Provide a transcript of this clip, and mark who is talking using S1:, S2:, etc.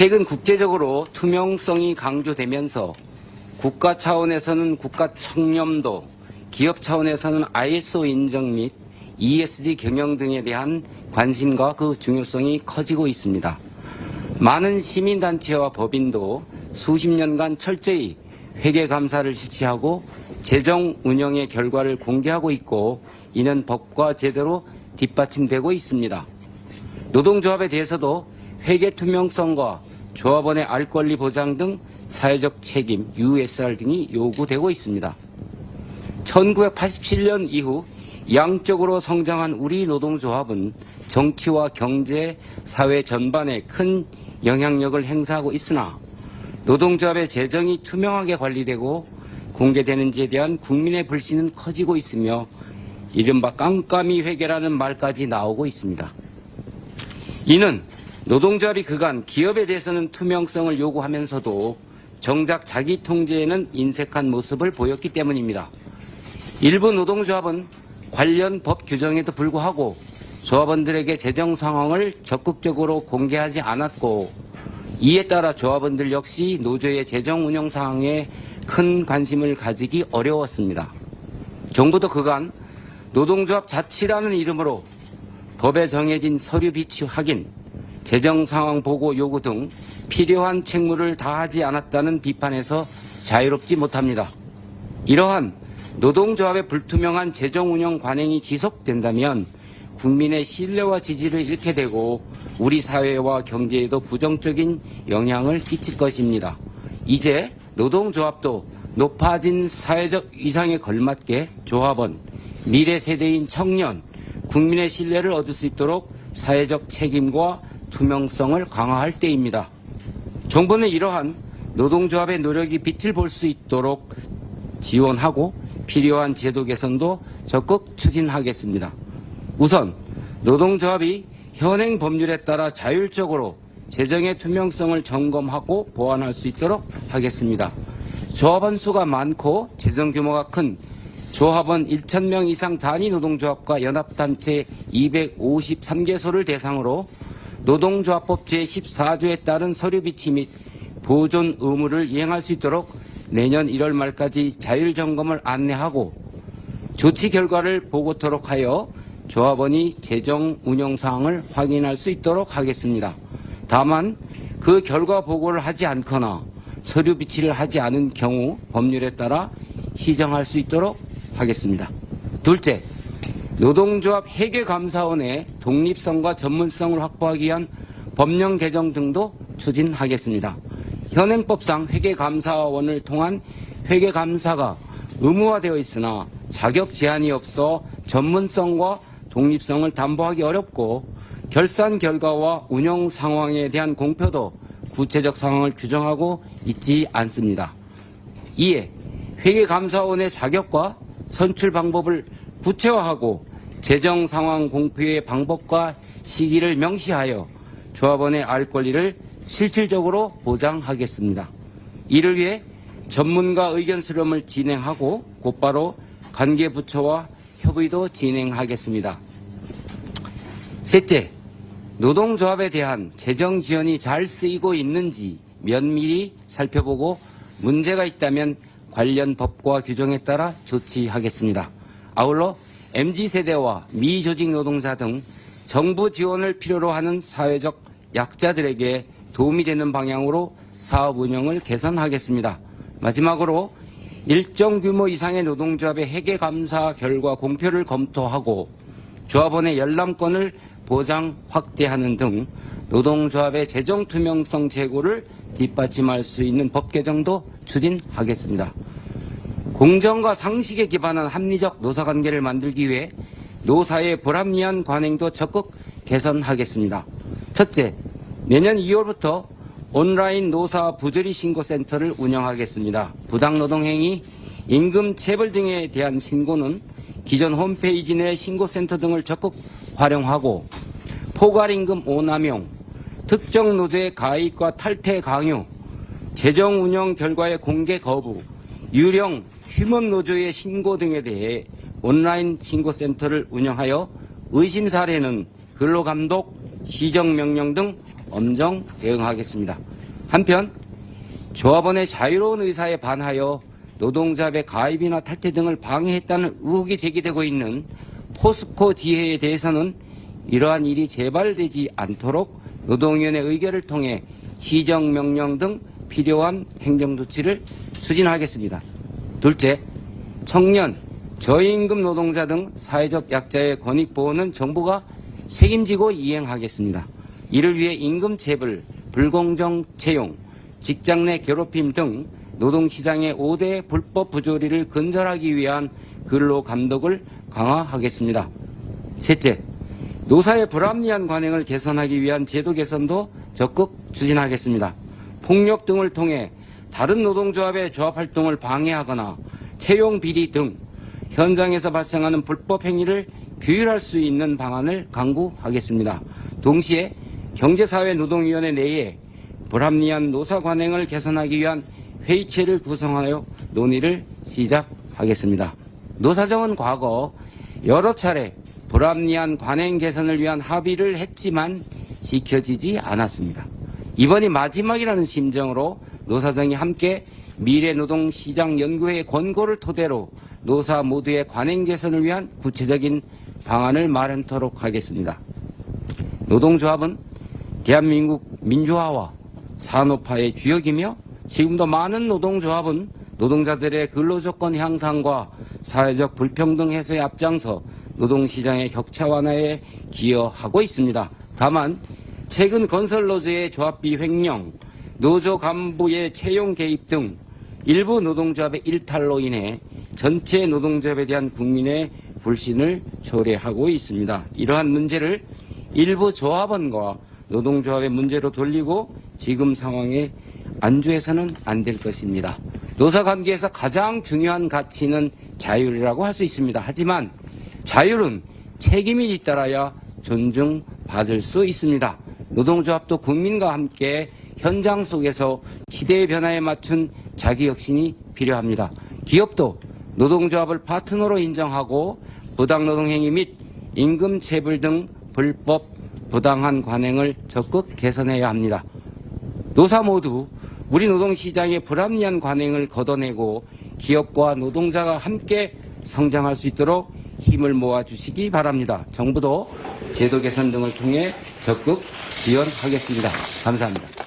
S1: 최근 국제적으로 투명성이 강조되면서 국가 차원에서는 국가 청렴도, 기업 차원에서는 ISO 인정 및 ESG 경영 등에 대한 관심과 그 중요성이 커지고 있습니다. 많은 시민단체와 법인도 수십 년간 철저히 회계 감사를 실시하고 재정 운영의 결과를 공개하고 있고 이는 법과 제대로 뒷받침되고 있습니다. 노동조합에 대해서도 회계 투명성과 조합원의 알 권리 보장 등 사회적 책임 USR 등이 요구되고 있습니다. 1987년 이후 양적으로 성장한 우리 노동조합은 정치와 경제, 사회 전반에 큰 영향력을 행사하고 있으나 노동조합의 재정이 투명하게 관리되고 공개되는지에 대한 국민의 불신은 커지고 있으며 이른바 깜깜이 회계라는 말까지 나오고 있습니다. 이는 노동조합이 그간 기업에 대해서는 투명성을 요구하면서도 정작 자기 통제에는 인색한 모습을 보였기 때문입니다. 일부 노동조합은 관련 법 규정에도 불구하고 조합원들에게 재정 상황을 적극적으로 공개하지 않았고 이에 따라 조합원들 역시 노조의 재정 운영 상황에 큰 관심을 가지기 어려웠습니다. 정부도 그간 노동조합 자치라는 이름으로 법에 정해진 서류 비치 확인, 재정 상황 보고 요구 등 필요한 책무를 다하지 않았다는 비판에서 자유롭지 못합니다. 이러한 노동조합의 불투명한 재정 운영 관행이 지속된다면 국민의 신뢰와 지지를 잃게 되고 우리 사회와 경제에도 부정적인 영향을 끼칠 것입니다. 이제 노동조합도 높아진 사회적 위상에 걸맞게 조합원, 미래 세대인 청년, 국민의 신뢰를 얻을 수 있도록 사회적 책임과 투명성을 강화할 때입니다. 정부는 이러한 노동조합의 노력이 빛을 볼 수 있도록 지원하고 필요한 제도 개선도 적극 추진하겠습니다. 우선 노동조합이 현행 법률에 따라 자율적으로 재정의 투명성을 점검하고 보완할 수 있도록 하겠습니다. 조합원 수가 많고 재정 규모가 큰 조합원 1,000명 이상 단위 노동조합과 연합단체 253개소를 대상으로 노동조합법 제14조에 따른 서류 비치 및 보존 의무를 이행할 수 있도록 내년 1월 말까지 자율 점검을 안내하고 조치 결과를 보고토록 하여 조합원이 재정 운영 사항을 확인할 수 있도록 하겠습니다. 다만 그 결과 보고를 하지 않거나 서류 비치를 하지 않은 경우 법률에 따라 시정할 수 있도록 하겠습니다. 둘째, 노동조합 회계감사원의 독립성과 전문성을 확보하기 위한 법령 개정 등도 추진하겠습니다. 현행법상 회계감사원을 통한 회계감사가 의무화되어 있으나 자격 제한이 없어 전문성과 독립성을 담보하기 어렵고 결산 결과와 운영 상황에 대한 공표도 구체적 상황을 규정하고 있지 않습니다. 이에 회계감사원의 자격과 선출 방법을 구체화하고 재정 상황 공표의 방법과 시기를 명시하여 조합원의 알 권리를 실질적으로 보장하겠습니다. 이를 위해 전문가 의견 수렴을 진행하고 곧바로 관계 부처와 협의도 진행하겠습니다. 셋째, 노동조합에 대한 재정 지원이 잘 쓰이고 있는지 면밀히 살펴보고 문제가 있다면 관련 법과 규정에 따라 조치하겠습니다. 아울러 MZ세대와 미조직 노동자 등 정부 지원을 필요로 하는 사회적 약자들에게 도움이 되는 방향으로 사업 운영을 개선하겠습니다. 마지막으로 일정 규모 이상의 노동조합의 회계 감사 결과 공표를 검토하고 조합원의 열람권을 보장 확대하는 등 노동조합의 재정 투명성 제고를 뒷받침할 수 있는 법 개정도 추진하겠습니다. 공정과 상식에 기반한 합리적 노사관계를 만들기 위해 노사의 불합리한 관행도 적극 개선하겠습니다. 첫째, 내년 2월부터 온라인 노사 부조리 신고센터를 운영하겠습니다. 부당노동행위, 임금 체벌 등에 대한 신고는 기존 홈페이지 내 신고센터 등을 적극 활용하고 포괄임금 오남용, 특정 노조의 가입과 탈퇴 강요, 재정 운영 결과의 공개 거부, 유령 휴먼 노조의 신고 등에 대해 온라인 신고센터를 운영하여 의심 사례는 근로감독, 시정명령 등 엄정 대응하겠습니다. 한편 조합원의 자유로운 의사에 반하여 노동자의 가입이나 탈퇴 등을 방해했다는 의혹이 제기되고 있는 포스코 지회에 대해서는 이러한 일이 재발되지 않도록 노동위원회 의결을 통해 시정명령 등 필요한 행정조치를 추진하겠습니다. 둘째, 청년, 저임금 노동자 등 사회적 약자의 권익 보호는 정부가 책임지고 이행하겠습니다. 이를 위해 임금 체불, 불공정 채용, 직장 내 괴롭힘 등 노동시장의 5대 불법 부조리를 근절하기 위한 근로 감독을 강화하겠습니다. 셋째, 노사의 불합리한 관행을 개선하기 위한 제도 개선도 적극 추진하겠습니다. 폭력 등을 통해 다른 노동조합의 조합 활동을 방해하거나 채용 비리 등 현장에서 발생하는 불법 행위를 규율할 수 있는 방안을 강구하겠습니다. 동시에 경제사회노동위원회 내에 불합리한 노사 관행을 개선하기 위한 회의체를 구성하여 논의를 시작하겠습니다. 노사정은 과거 여러 차례 불합리한 관행 개선을 위한 합의를 했지만 지켜지지 않았습니다. 이번이 마지막이라는 심정으로 노사정이 함께 미래노동시장연구회의 권고를 토대로 노사 모두의 관행 개선을 위한 구체적인 방안을 마련토록 하겠습니다. 노동조합은 대한민국 민주화와 산업화의 주역이며 지금도 많은 노동조합은 노동자들의 근로조건 향상과 사회적 불평등 해소에 앞장서 노동시장의 격차 완화에 기여하고 있습니다. 다만 최근 건설노조의 조합비 횡령, 노조 간부의 채용 개입 등 일부 노동조합의 일탈로 인해 전체 노동조합에 대한 국민의 불신을 초래하고 있습니다. 이러한 문제를 일부 조합원과 노동조합의 문제로 돌리고 지금 상황에 안주해서는 안 될 것입니다. 노사관계에서 가장 중요한 가치는 자율이라고 할 수 있습니다. 하지만 자율은 책임이 뒤따라야 존중받을 수 있습니다. 노동조합도 국민과 함께 현장 속에서 시대의 변화에 맞춘 자기 혁신이 필요합니다. 기업도 노동조합을 파트너로 인정하고 부당노동행위 및 임금 체불 등 불법 부당한 관행을 적극 개선해야 합니다. 노사 모두 우리 노동시장의 불합리한 관행을 걷어내고 기업과 노동자가 함께 성장할 수 있도록 힘을 모아 주시기 바랍니다. 정부도 제도 개선 등을 통해 적극 지원하겠습니다. 감사합니다.